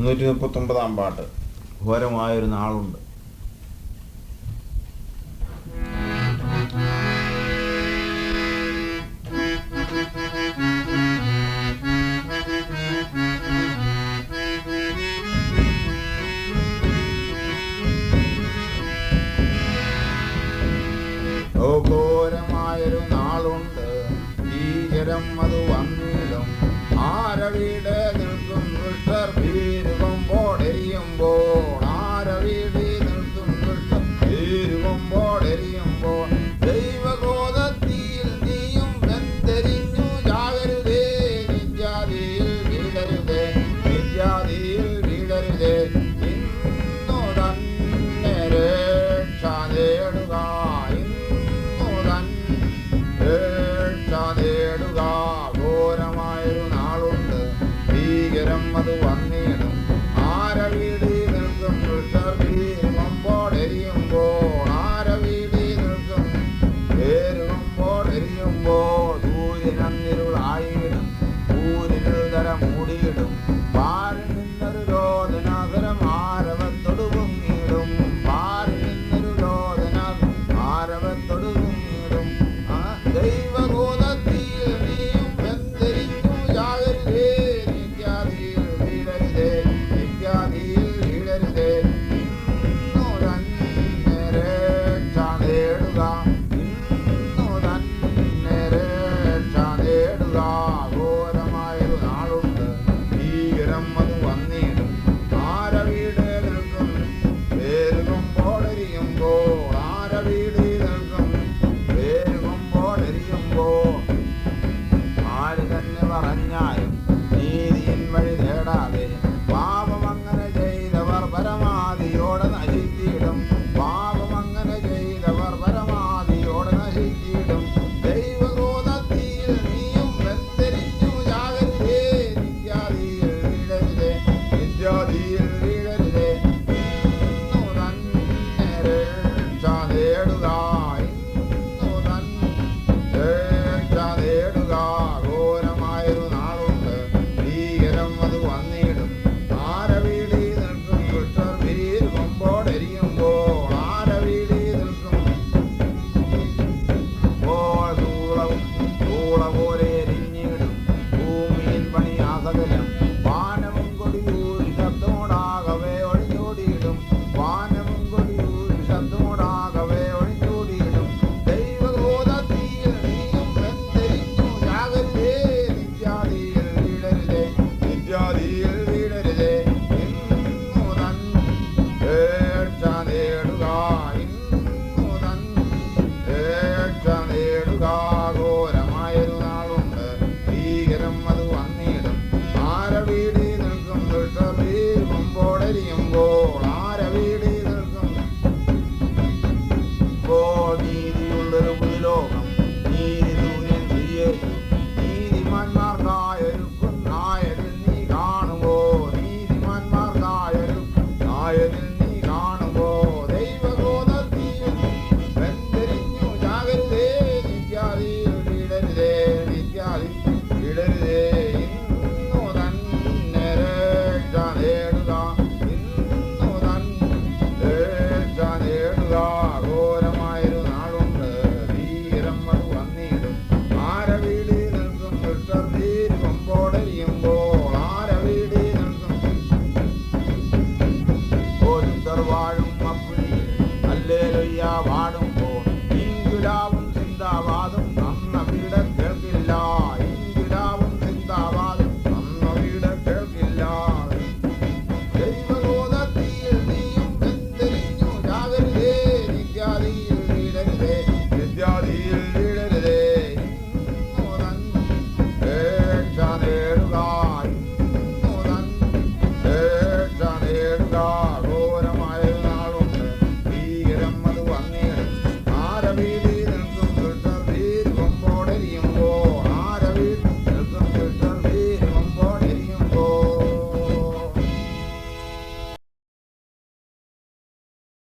മുന്നൂറ്റി മുപ്പത്തൊമ്പതാം പാട്ട്. ഘോരമായൊരു നാളുണ്ട്. ഘോരമായൊരു നാളുണ്ട്. ഭീകരം അത് വന്നിടും. ആരവിടെ love.